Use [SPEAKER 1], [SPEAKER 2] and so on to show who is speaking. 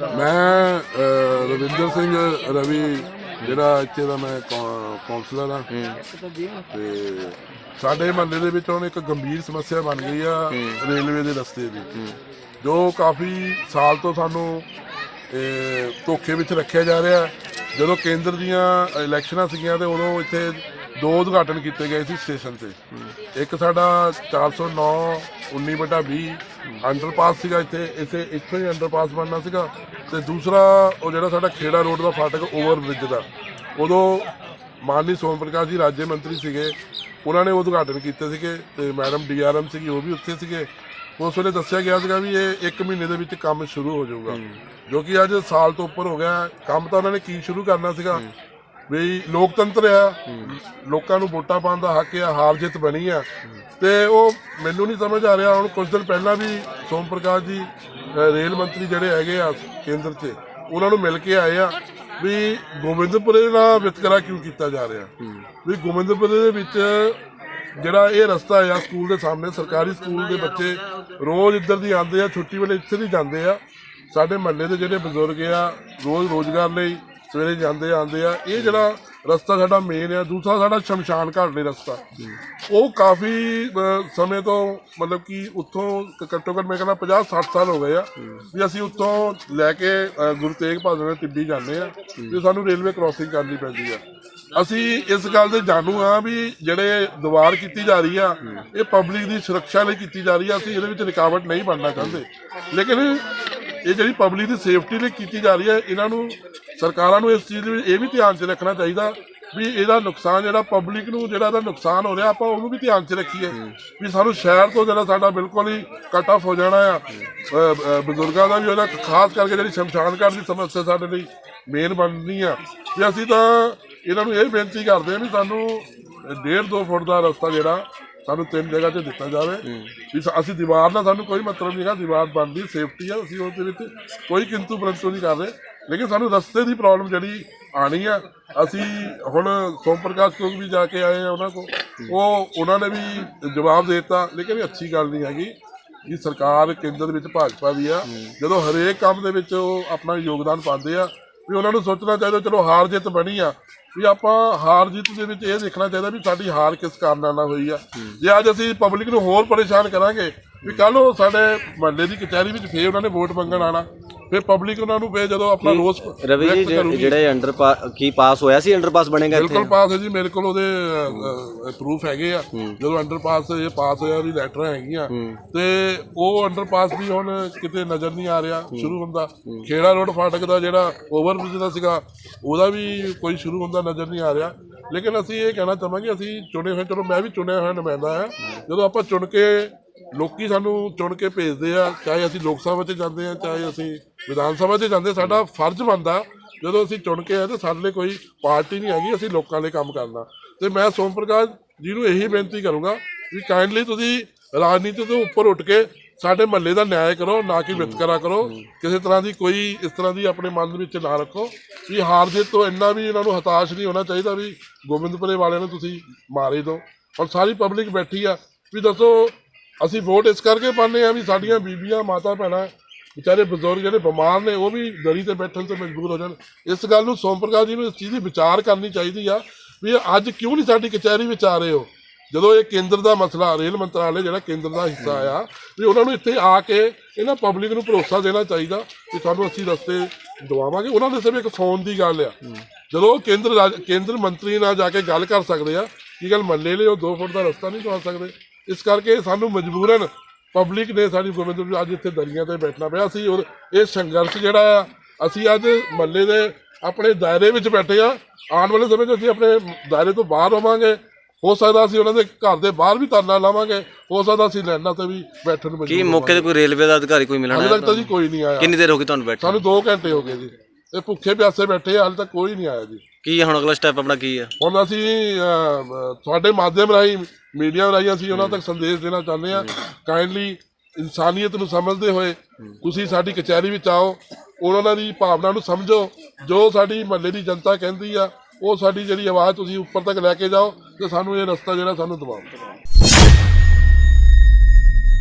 [SPEAKER 1] ਮੈਂ ਅਹ, ਰਵਿੰਦਰ ਸਿੰਘ ਰਵੀ ਜਿਹੜਾ ਇੱਥੇ ਦਾ ਮੈਂ ਕੌ- ਕੌਂਸਲਰ ਆ ਤੇ ਸਾਡੇ ਮਹੱਲੇ ਦੇ ਵਿੱਚ ਹੁਣ ਇੱਕ ਗੰਭੀਰ ਸਮੱਸਿਆ ਬਣ ਗਈ ਆ ਰੇਲਵੇ ਦੇ ਰਸਤੇ ਦੀ। ਜੋ ਕਾਫੀ ਸਾਲ ਤੋਂ ਸਾਨੂੰ ਇਹ, ਧੋਖੇ ਵਿੱਚ ਰੱਖਿਆ ਜਾ ਰਿਹਾ। ਜਦੋਂ ਕੇਂਦਰ ਦੀਆਂ ਇਲੈਕਸ਼ਨਾਂ ਸੀਗੀਆਂ ਤੇ ਉਦੋਂ ਇੱਥੇ ਦੋ ਉਦਘਾਟਨ ਕੀਤੇ ਗਏ ਸੀ ਸਟੇਸ਼ਨ ਤੇ। ਇੱਕ ਸਾਡਾ 409 19 ਬਟਾ 20 ਅੰਡਰਪਾਸ ਸੀਗਾ ਇੱਥੇ। ਇਸੇ ਇੱਥੋਂ ਹੀ ਅੰਡਰਪਾਸ ਬਣਨਾ ਸੀਗਾ। ਤੇ ਦੂਸਰਾ ਉਹ ਜਿਹੜਾ ਸਾਡਾ ਖੇੜਾ ਰੋਡ ਦਾ ਫਾਟਕ ਓਵਰ ਬ੍ਰਿਜ ਦਾ। ਉਦੋਂ ਮਾਨਨੀ ਸੋਮ ਪ੍ਰਕਾਸ਼ ਜੀ ਰਾਜ ਮੰਤਰੀ ਸੀਗੇ। ਉਹਨਾਂ ਨੇ ਉਦਘਾਟਨ ਕੀਤੇ ਸੀਗੇ ਤੇ ਮੈਡਮ ਡੀਆਰਐਮ ਸੀਗੀ ਉਹ ਵੀ ਉੱਥੇ ਸੀਗੇ। ਉਸ ਵੇਲੇ ਦੱਸਿਆ ਗਿਆ ਸੀਗਾ ਵੀ ਇਹ 1 ਮਹੀਨੇ ਦੇ ਵਿੱਚ ਕੰਮ ਸ਼ੁਰੂ ਹੋ ਜਾਊਗਾ। ਜੋ ਕਿ ਅੱਜ ਸਾਲ ਤੋਂ ਉੱਪਰ ਹੋ ਗਿਆ। ਕੰਮ ਤਾਂ ਉਹਨਾਂ ਨੇ ਕੀ ਸ਼ੁਰੂ ਕਰਨਾ ਸੀਗਾ? ਵੀ ਲੋਕਤੰਤਰ ਆ ਲੋਕਾਂ ਨੂੰ ਵੋਟਾਂ ਪਾਉਣ ਦਾ ਹੱਕ ਆ ਹਾਰ ਜਿੱਤ ਬਣੀ ਆ ਤੇ ਉਹ ਮੈਨੂੰ ਨਹੀਂ ਸਮਝ ਆ ਰਿਹਾ, ਹੁਣ ਕੁਝ ਦਿਨ ਪਹਿਲਾਂ ਵੀ ਸੋਮ ਪ੍ਰਕਾਸ਼ ਜੀ ਰੇਲ ਮੰਤਰੀ ਜਿਹੜੇ ਹੈਗੇ ਆ ਕੇਂਦਰ 'ਚ, ਉਹਨਾਂ ਨੂੰ ਮਿਲ ਕੇ ਆਏ ਆ ਵੀ ਗੋਬਿੰਦਪੁਰੇ ਦਾ ਵਿਤਕਰਾ ਕਿਉਂ ਕੀਤਾ ਜਾ ਰਿਹਾ? ਵੀ ਗੋਬਿੰਦਪੁਰੇ ਦੇ ਵਿੱਚ ਜਿਹੜਾ ਇਹ ਰਸਤਾ ਆ, ਸਕੂਲ ਦੇ ਸਾਹਮਣੇ, ਸਰਕਾਰੀ ਸਕੂਲ ਦੇ ਬੱਚੇ ਰੋਜ਼ ਇੱਧਰ ਦੀ ਆਉਂਦੇ ਆ, ਛੁੱਟੀ ਵੇਲੇ ਇੱਥੇ ਦੀ ਜਾਂਦੇ ਆ। ਸਾਡੇ ਮਹੱਲੇ ਦੇ ਜਿਹੜੇ ਬਜ਼ੁਰਗ ਆ, ਰੋਜ਼ ਰੋਜ਼ਗਾਰ ਲਈ ਸਵੇਰੇ ਜਾਂਦੇ ਆਉਂਦੇ ਆ, ਇਹ ਜਿਹੜਾ ਰਸਤਾ ਸਾਡਾ ਮੇਨ ਆ, ਦੂਸਰਾ ਸਾਡਾ ਸ਼ਮਸ਼ਾਨ ਘਾਟ ਲਈ ਰਸਤਾ। ਉਹ ਕਾਫੀ ਸਮੇਂ ਤੋਂ ਮਤਲਬ ਕਿ ਉੱਥੋਂ ਘੱਟੋ ਘੱਟ ਮੈਂ ਕਹਿੰਦਾ 50 60 ਸਾਲ ਹੋ ਗਏ ਆ ਵੀ ਅਸੀਂ ਉੱਥੋਂ ਲੈ ਕੇ ਗੁਰੂ ਤੇਗ ਬਹਾਦਰ ਦੇ ਟਿੱਬੀ ਜਾਂਦੇ ਆ ਤੇ ਸਾਨੂੰ ਰੇਲਵੇ ਕ੍ਰਾਸਿੰਗ ਕਰਨੀ ਪੈਂਦੀ ਆ। ਅਸੀਂ ਇਸ ਗੱਲ ਦੇ ਜਾਣੂ ਆ ਵੀ ਜਿਹੜੇ ਦੀਵਾਰ ਕੀਤੀ ਜਾ ਰਹੀ ਆ, ਇਹ ਪਬਲਿਕ ਦੀ ਸੁਰੱਖਿਆ ਲਈ ਕੀਤੀ ਜਾ ਰਹੀ ਆ, ਅਸੀਂ ਇਹਦੇ ਵਿੱਚ ਰੁਕਾਵਟ ਨਹੀਂ ਬਣਨਾ ਚਾਹੁੰਦੇ। ਲੇਕਿਨ ਇਹ ਜਿਹੜੀ ਪਬਲਿਕ ਦੀ ਸੇਫਟੀ ਲਈ ਕੀਤੀ ਜਾ ਰਹੀ ਹੈ, ਇਹਨਾਂ ਨੂੰ ਸਰਕਾਰਾਂ ਨੂੰ ਇਸ ਚੀਜ਼ ਦੇ ਵਿੱਚ ਇਹ ਵੀ ਧਿਆਨ 'ਚ ਰੱਖਣਾ ਚਾਹੀਦਾ ਵੀ ਇਹਦਾ ਨੁਕਸਾਨ ਜਿਹੜਾ ਪਬਲਿਕ ਨੂੰ ਜਿਹੜਾ ਇਹਦਾ ਨੁਕਸਾਨ ਹੋ ਰਿਹਾ, ਆਪਾਂ ਉਹਨੂੰ ਵੀ ਧਿਆਨ 'ਚ ਰੱਖੀਏ ਵੀ ਸਾਨੂੰ ਸ਼ਹਿਰ ਤੋਂ ਜਿਹੜਾ ਸਾਡਾ ਬਿਲਕੁਲ ਹੀ ਕੱਟ ਆਫ ਹੋ ਜਾਣਾ ਆ। ਬਜ਼ੁਰਗਾਂ ਦਾ ਵੀ ਉਹਦਾ ਖਾਸ ਕਰਕੇ ਜਿਹੜੀ ਸ਼ਮਸ਼ਾਨ ਘਾਟ ਦੀ ਸਮੱਸਿਆ ਸਾਡੇ ਲਈ ਮੇਨ ਬਣਨੀ ਆ। ਵੀ ਅਸੀਂ ਤਾਂ ਇਹਨਾਂ ਨੂੰ ਇਹ ਬੇਨਤੀ ਕਰਦੇ ਆ ਵੀ ਸਾਨੂੰ ਡੇਢ ਦੋ ਫੁੱਟ ਦਾ ਰਸਤਾ ਜਿਹੜਾ ਸਾਨੂੰ ਤਿੰਨ ਜਗ੍ਹਾ ਤੇ ਦਿੱਤਾ ਜਾਵੇ। ਵੀ ਅਸੀਂ ਦੀਵਾਰ ਨਾਲ ਸਾਨੂੰ ਕੋਈ ਮਤਲਬ ਨਹੀਂ ਹੈਗਾ, ਦੀਵਾਰ ਬਣਦੀ ਸੇਫਟੀ ਆ, ਅਸੀਂ ਉਹਦੇ ਵਿੱਚ ਕੋਈ ਕਿੰਤੂ ਪਰੰਤੂ ਨਹੀਂ ਕਰ ਰਹੇ। ਲੇਕਿਨ ਸਾਨੂੰ ਰਸਤੇ ਦੀ ਪ੍ਰੋਬਲਮ ਜਿਹੜੀ ਆਣੀ ਆ, ਅਸੀਂ ਹੁਣ ਸੋਮ ਪ੍ਰਕਾਸ਼ ਕੋਲ ਵੀ ਜਾ ਕੇ ਆਏ ਆ ਉਹਨਾਂ ਕੋਲ। ਉਹ, ਉਹਨਾਂ ਨੇ ਵੀ ਜਵਾਬ ਦੇ ਦਿੱਤਾ, ਲੇਕਿਨ ਇਹ ਅੱਛੀ ਗੱਲ ਨਹੀਂ ਹੈਗੀ ਕਿ ਸਰਕਾਰ ਕੇਂਦਰ ਵਿੱਚ ਭਾਜਪਾ ਦੀ ਆ। ਜਦੋਂ ਹਰੇਕ ਕੰਮ ਦੇ ਵਿੱਚ ਉਹ ਆਪਣਾ ਯੋਗਦਾਨ ਪਾਉਂਦੇ ਆ ਵੀ ਉਹਨਾਂ ਨੂੰ ਸੋਚਣਾ ਚਾਹੀਦਾ ਚਲੋ ਹਾਰ ਜਿੱਤ ਬਣੀ ਆ। ਵੀ ਆਪਾਂ ਹਾਰ ਜਿੱਤ ਦੇ ਵਿੱਚ ਇਹ ਦੇਖਣਾ ਚਾਹੀਦਾ ਵੀ ਸਾਡੀ ਹਾਰ ਕਿਸ ਕਾਰਨ ਨਾਲ ਹੋਈ ਆ। ਜੇ ਅੱਜ ਅਸੀਂ ਪਬਲਿਕ ਨੂੰ ਹੋਰ ਪਰੇਸ਼ਾਨ ਕਰਾਂਗੇ ਵੀ ਕੱਲ ਨੂੰ ਸਾਡੇ ਮਹੱਲੇ ਦੀ ਕਚਹਿਰੀ ਵਿੱਚ ਫੇਰ ਉਹਨਾਂ ਨੇ ਵੋਟ ਮੰਗਣ ਆਣਾ ਫਿਰ ਪਬਲਿਕ ਉਹਨਾਂ ਨੂੰ ਫੇਰ ਜਦੋਂ ਆਪਣਾ ਰੋਸ
[SPEAKER 2] ਰਵੀ ਜੀ ਜਿਹੜੇ- ਅੰਡਰ ਕੀ ਪਾਸ ਹੋਇਆ ਸੀ ਅੰਡਰ ਪਾਸ ਬਣੇਗਾ ਇੱਥੇ?
[SPEAKER 1] ਬਿਲਕੁਲ ਪਾਸ ਹੈ ਜੀ ਮੇਰੇ ਕੋਲ ਉਹਦੇ ਪ੍ਰੂਫ ਹੈਗੇ ਆ। ਜਦੋਂ ਅੰਡਰ ਪਾਸ ਇਹ ਪਾਸ ਹੋਇਆ ਉਹਦੀ ਲੈਟਰਾਂ ਹੈਗੀਆਂ। ਤੇ ਉਹ ਅੰਡਰ ਪਾਸ ਵੀ ਹੁਣ ਕਿਤੇ ਨਜ਼ਰ ਨਹੀਂ ਆ ਰਿਹਾ ਸ਼ੁਰੂ ਹੁੰਦਾ। ਖੇੜਾ ਰੋਡ ਫਾਟਕ ਦਾ ਜਿਹੜਾ ਓਵਰ ਬ੍ਰਿਜ ਦਾ ਸੀਗਾ ਉਹਦਾ ਵੀ ਕੋਈ ਸ਼ੁਰੂ ਹੁੰਦਾ ਨਜ਼ਰ ਨਹੀਂ ਆ ਰਿਹਾ। ਲੇਕਿਨ ਅਸੀਂ ਇਹ ਕਹਿਣਾ ਚਾਹਾਂਗੇ ਅਸੀਂ ਚੁਣੇ ਹੋਏ ਚਲੋ ਮੈਂ ਵੀ ਚੁਣਿਆ ਹੋਇਆ ਨੁਮਾਇੰਦਾ ਆ ਜਦੋਂ ਆਪਾਂ ਚੁਣ ਕੇ ਲੋਕੀ ਸਾਨੂੰ ਚੁਣ ਕੇ ਭੇਜਦੇ ਆ, ਚਾਹੇ ਅਸੀਂ ਲੋਕ ਸਭਾ 'ਚ ਜਾਂਦੇ ਆ, ਚਾਹੇ ਅਸੀਂ ਵਿਧਾਨ ਸਭਾ 'ਚ ਜਾਂਦੇ ਸਾਡਾ ਫਰਜ਼ ਬਣਦਾ, ਜਦੋਂ ਅਸੀਂ ਚੁਣ ਕੇ ਆਏ ਤੇ ਸਾਡੇ ਲਈ ਕੋਈ ਪਾਰਟੀ ਨਹੀਂ ਹੈਗੀ, ਅਸੀਂ ਲੋਕਾਂ ਲਈ ਕੰਮ ਕਰਨਾ। ਤੇ ਮੈਂ ਸੋਮ ਪ੍ਰਕਾਸ਼ ਜੀ ਨੂੰ ਇਹੀ ਬੇਨਤੀ ਕਰੂੰਗਾ ਵੀ ਕਾਈਂਡਲੀ ਤੁਸੀਂ ਰਾਜਨੀਤੀ ਤੋਂ ਉੱਪਰ ਉੱਠ ਕੇ ਸਾਡੇ ਮਹੱਲੇ ਦਾ ਨਿਆਂ ਕਰੋ, ਨਾ ਕਿ ਵਿਤਕਰਾ ਕਰੋ ਕਿਸੇ ਤਰ੍ਹਾਂ ਦੀ ਕੋਈ ਇਸ ਤਰ੍ਹਾਂ ਦੀ ਆਪਣੇ ਮਨ ਦੇ ਵਿੱਚ ਨਾ ਰੱਖੋ ਵੀ ਹਾਰ ਜਿੱਤ ਤੋਂ ਇੰਨਾ ਵੀ ਇਹਨਾਂ ਨੂੰ ਹਤਾਸ਼ ਨਹੀਂ ਹੋਣਾ ਚਾਹੀਦਾ ਵੀ ਗੋਬਿੰਦਪੁਰੇ ਵਾਲਿਆਂ ਨੂੰ ਤੁਸੀਂ ਮਾਰੇ ਦਿਓ ਔਰ ਸਾਰੀ ਪਬਲਿਕ ਬੈਠੀ ਆ ਵੀ ਦੱਸੋ ਅਸੀਂ ਵੋਟ ਇਸ ਕਰਕੇ ਪਾਉਂਦੇ ਆ ਵੀ ਸਾਡੀਆਂ ਬੀਬੀਆਂ, ਮਾਤਾ ਭੈਣਾਂ, ਵਿਚਾਰੇ ਬਜ਼ੁਰਗ ਜਿਹੜੇ ਬਿਮਾਰ ਨੇ, ਉਹ ਵੀ ਦਰੀ ਤੇ ਬੈਠਣ ਤੇ ਮਜਬੂਰ ਹੋ ਜਾਣ। ਇਸ ਗੱਲ ਨੂੰ ਸੋਮ ਪ੍ਰਕਾਸ਼ ਜੀ ਨੂੰ ਇਸ ਚੀਜ਼ ਦੀ ਵਿਚਾਰ ਕਰਨੀ ਚਾਹੀਦੀ ਆ ਵੀ ਅੱਜ ਕਿਉਂ ਨਹੀਂ ਸਾਡੀ ਕਚਹਿਰੀ ਵਿੱਚ ਆ ਰਹੇ ਹੋ? ਜਦੋਂ ਇਹ ਕੇਂਦਰ ਦਾ ਮਸਲਾ, ਰੇਲ ਮੰਤਰਾਲੇ ਜਿਹੜਾ ਕੇਂਦਰ ਦਾ ਹਿੱਸਾ ਆ, ਵੀ ਉਹਨਾਂ ਨੂੰ ਇੱਥੇ ਆ ਕੇ ਇਹਨਾਂ ਪਬਲਿਕ ਨੂੰ ਭਰੋਸਾ ਦੇਣਾ ਚਾਹੀਦਾ ਕਿ ਤੁਹਾਨੂੰ ਅਸੀਂ ਰਸਤੇ ਦਵਾਵਾਂਗੇ। ਉਹਨਾਂ ਦੇ ਸਿਰਫ ਇੱਕ ਫੋਨ ਦੀ ਗੱਲ ਆ। ਜਦੋਂ ਉਹ ਕੇਂਦਰ ਰਾਜ- ਕੇਂਦਰ ਮੰਤਰੀ ਨਾਲ ਜਾ ਕੇ ਗੱਲ ਕਰ ਸਕਦੇ ਆ, ਕੀ ਗੱਲ ਮੱਲੇ ਲਈ ਉਹ 2 ਫੁੱਟ ਦਾ ਰਸਤਾ ਨਹੀਂ ਦਵਾ ਸਕਦੇ? ਇਸ ਕਰਕੇ ਸਾਨੂੰ ਮਜਬੂਰਨ ਪਬਲਿਕ ਨੇ ਸਾਡੀ ਗੋਬਿੰਦ ਨੂੰ ਅੱਜ ਇੱਥੇ ਦਰੀਆਂ ਤੇ ਬੈਠਣਾ ਪਿਆ ਸੀ ਔਰ ਇਹ ਸੰਘਰਸ਼ ਜਿਹੜਾ ਆ ਅਸੀਂ ਅੱਜ ਮੱਲੇ ਦੇ ਆਪਣੇ ਦਾਇਰੇ ਵਿੱਚ ਬੈਠੇ ਆ। ਆਉਣ ਵਾਲੇ ਸਮੇਂ 'ਚ ਅਸੀਂ ਆਪਣੇ ਦਾਇਰੇ ਤੋਂ ਬਾਹਰ ਹੋਵਾਂਗੇ। ਹੋ ਸਕਦਾ ਅਸੀਂ ਉਹਨਾਂ ਦੇ ਘਰ ਦੇ ਬਾਹਰ ਵੀ ਧਰਨਾ ਲਾਵਾਂਗੇ। ਹੋ ਸਕਦਾ ਅਸੀਂ ਲੈਣਾ ਤੇ ਵੀ ਬੈਠਣ ਨੂੰ
[SPEAKER 2] ਕੀ
[SPEAKER 1] ਮਜਬੂਰ
[SPEAKER 2] ਮੌਕੇ ਤੇ ਕੋਈ ਰੇਲਵੇ ਦਾ ਅਧਿਕਾਰੀ ਕੋਈ ਮਿਲਣਾ
[SPEAKER 1] ਹਾਲੇ ਤੱਕ ਤਾਂ ਜੀ ਕੋਈ ਨਹੀਂ ਆਇਆ।
[SPEAKER 2] ਕਿੰਨੀ ਦੇਰ ਹੋ ਗਈ ਤੁਹਾਨੂੰ ਬੈਠੇ
[SPEAKER 1] ਸਾਨੂੰ 2 ਘੰਟੇ ਹੋ ਗਏ ਜੀ। ਇਹ ਭੁੱਖੇ ਪਿਆਸੇ ਬੈਠੇ ਹਾਲੇ ਤੱਕ ਕੋਈ ਨਹੀਂ ਆਇਆ ਜੀ।
[SPEAKER 2] ਕੀ ਹੁਣ ਅਗਲਾ ਸਟੈਪ ਆਪਣਾ ਕੀ ਹੈ
[SPEAKER 1] ਹੁਣ ਅਸੀਂ ਤੁਹਾਡੇ ਮਾਧਿਅਮ ਰਾਹੀਂ ਮੀਡੀਆ ਰਾਹੀਂ ਅਸੀਂ ਉਹਨਾਂ ਤੱਕ ਸੰਦੇਸ਼ ਦੇਣਾ ਚਾਹੁੰਦੇ ਹਾਂ। ਕਾਈਂਡਲੀ ਇਨਸਾਨੀਅਤ ਨੂੰ ਸਮਝਦੇ ਹੋਏ ਤੁਸੀਂ ਸਾਡੀ ਕਚਹਿਰੀ ਵਿੱਚ ਆਓ। ਉਹਨਾਂ ਦੀ ਭਾਵਨਾ ਨੂੰ ਸਮਝੋ। ਜੋ ਸਾਡੀ ਮਹੱਲੇ ਦੀ ਜਨਤਾ ਕਹਿੰਦੀ ਆ ਉਹ ਸਾਡੀ ਜਿਹੜੀ ਆਵਾਜ਼ ਤੁਸੀਂ ਉੱਪਰ ਤੱਕ ਲੈ ਕੇ ਜਾਓ ਤੇ ਸਾਨੂੰ ਇਹ ਰਸਤਾ ਜਿਹੜਾ ਸਾਨੂੰ ਦਿਵਾਓ।